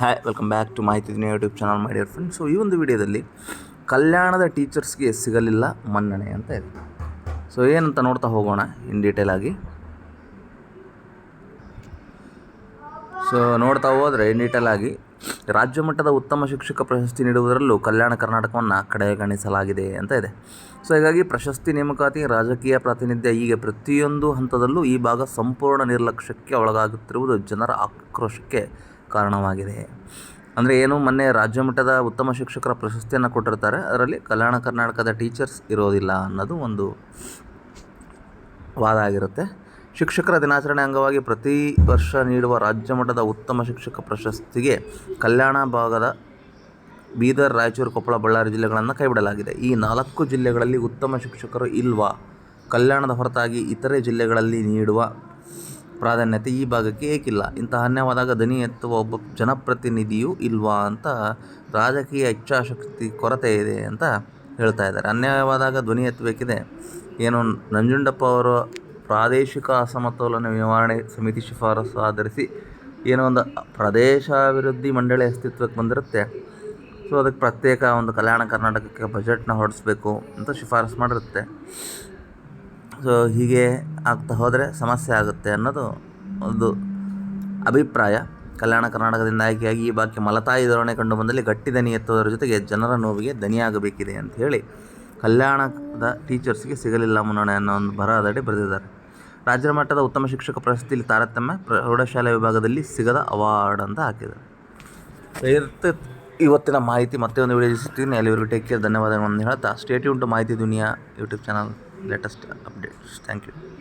Hi welcome back to Mahiti Dina YouTube channel my dear friends so ಈ ಒಂದು ವಿಡಿಯೋದಲ್ಲಿ ಕಲ್ಯಾಣದ ಟೀಚರ್ಸ್ಗೆ ಸಿಗಲಿಲ್ಲ ಮನ್ನಣೆ ಅಂತ ಇದೆ. ಸೊ ಏನಂತ ನೋಡ್ತಾ ಹೋಗೋಣ ಇನ್ ಡೀಟೇಲ್ ಆಗಿ. ಸೊ ನೋಡ್ತಾ ಹೋದರೆ ಇನ್ ಡೀಟೇಲ್ ಆಗಿ ರಾಜ್ಯ ಮಟ್ಟದ ಉತ್ತಮ ಶಿಕ್ಷಕ ಪ್ರಶಸ್ತಿ ನೀಡುವುದರಲ್ಲೂ ಕಲ್ಯಾಣ ಕರ್ನಾಟಕವನ್ನು ಕಡೆಗಣಿಸಲಾಗಿದೆ ಅಂತ ಇದೆ. ಸೊ ಹೀಗಾಗಿ ಪ್ರಶಸ್ತಿ ನೇಮಕಾತಿ, ರಾಜಕೀಯ ಪ್ರಾತಿನಿಧ್ಯ ಹೀಗೆ ಪ್ರತಿಯೊಂದು ಹಂತದಲ್ಲೂ ಈ ಭಾಗ ಸಂಪೂರ್ಣ ನಿರ್ಲಕ್ಷ್ಯಕ್ಕೆ ಒಳಗಾಗುತ್ತಿರುವುದು ಜನರ ಆಕ್ರೋಶಕ್ಕೆ ಕಾರಣವಾಗಿದೆ. ಅಂದರೆ ಏನು, ಮೊನ್ನೆ ರಾಜ್ಯ ಮಟ್ಟದ ಉತ್ತಮ ಶಿಕ್ಷಕರ ಪ್ರಶಸ್ತಿಯನ್ನು ಕೊಟ್ಟಿರ್ತಾರೆ. ಅದರಲ್ಲಿ ಕಲ್ಯಾಣ ಕರ್ನಾಟಕದ ಟೀಚರ್ಸ್ ಇರೋದಿಲ್ಲ ಅನ್ನೋದು ಒಂದು ವಾದ ಆಗಿರುತ್ತೆ. ಶಿಕ್ಷಕರ ದಿನಾಚರಣೆ ಅಂಗವಾಗಿ ಪ್ರತಿ ವರ್ಷ ನೀಡುವ ರಾಜ್ಯ ಮಟ್ಟದ ಉತ್ತಮ ಶಿಕ್ಷಕ ಪ್ರಶಸ್ತಿಗೆ ಕಲ್ಯಾಣ ಭಾಗದ ಬೀದರ್, ರಾಯಚೂರು, ಕೊಪ್ಪಳ, ಬಳ್ಳಾರಿ ಜಿಲ್ಲೆಗಳನ್ನು ಕೈಬಿಡಲಾಗಿದೆ. ಈ ನಾಲ್ಕು ಜಿಲ್ಲೆಗಳಲ್ಲಿ ಉತ್ತಮ ಶಿಕ್ಷಕರು ಇಲ್ವಾ? ಕಲ್ಯಾಣದ ಹೊರತಾಗಿ ಇತರೆ ಜಿಲ್ಲೆಗಳಲ್ಲಿ ನೀಡುವ ಪ್ರಾಧಾನ್ಯತೆ ಈ ಭಾಗಕ್ಕೆ ಏಕಿಲ್ಲ. ಇಂತಹ ಅನ್ಯವಾದಾಗ ದನಿ ಎತ್ತುವ ಒಬ್ಬ ಜನಪ್ರತಿನಿಧಿಯೂ ಇಲ್ವಾ ಅಂತ ರಾಜಕೀಯ ಇಚ್ಛಾಶಕ್ತಿ ಕೊರತೆ ಇದೆ ಅಂತ ಹೇಳ್ತಾ ಇದ್ದಾರೆ. ಅನ್ಯಾಯವಾದಾಗ ಧ್ವನಿ ಎತ್ತಬೇಕಿದೆ. ಏನು ನಂಜುಂಡಪ್ಪ ಅವರು ಪ್ರಾದೇಶಿಕ ಅಸಮತೋಲನ ನಿವಾರಣೆ ಸಮಿತಿ ಶಿಫಾರಸು ಆಧರಿಸಿ ಏನೋ ಒಂದು ಪ್ರದೇಶಾಭಿವೃದ್ಧಿ ಮಂಡಳಿ ಅಸ್ತಿತ್ವಕ್ಕೆ ಬಂದಿರುತ್ತೆ. ಸೊ ಅದಕ್ಕೆ ಪ್ರತ್ಯೇಕ ಒಂದು ಕಲ್ಯಾಣ ಕರ್ನಾಟಕಕ್ಕೆ ಬಜೆಟ್ನ ಹೊರಡಿಸ್ಬೇಕು ಅಂತ ಶಿಫಾರಸು ಮಾಡಿರುತ್ತೆ. ಸೊ ಹೀಗೆ ಆಗ್ತಾ ಹೋದರೆ ಸಮಸ್ಯೆ ಆಗುತ್ತೆ ಅನ್ನೋದು ಒಂದು ಅಭಿಪ್ರಾಯ. ಕಲ್ಯಾಣ ಕರ್ನಾಟಕದಿಂದ ಆಯ್ಕೆಯಾಗಿ ಈ ಬಾಕಿ ಮಲತಾಯಿ ಧೋರಣೆ ಕಂಡು ಬಂದಲ್ಲಿ ಗಟ್ಟಿ ದನಿ ಎತ್ತುವುದರ ಜೊತೆಗೆ ಜನರ ನೋವಿಗೆ ದನಿಯಾಗಬೇಕಿದೆ ಅಂತ ಹೇಳಿ ಕಲ್ಯಾಣದ ಟೀಚರ್ಸ್ಗೆ ಸಿಗಲಿಲ್ಲ ಮುನ್ನಡೆ ಅನ್ನೋ ಒಂದು ಬರಹದಡಿ ಬರೆದಿದ್ದಾರೆ. ರಾಜ್ಯ ಮಟ್ಟದ ಉತ್ತಮ ಶಿಕ್ಷಕ ಪ್ರಶಸ್ತಿಯಲ್ಲಿ ತಾರತಮ್ಯ ಪ್ರೌಢಶಾಲೆ ವಿಭಾಗದಲ್ಲಿ ಸಿಗದ ಅವಾರ್ಡ್ ಅಂತ ಹಾಕಿದ್ದಾರೆ. ಇರ್ತ, ಇವತ್ತಿನ ಮಾಹಿತಿ ಮತ್ತೆ ಒಂದು ವಿಡಿಯೋ ಸಿಗ್ತೀನಿ. ಅಲ್ಲಿವರೆಗೂ ಟೇಕ್ ಕೇರ್ ಧನ್ಯವಾದಗಳನ್ನು ಹೇಳ್ತಾ. Stay tuned Mahiti Duniya YouTube channel latest updates. Thank you.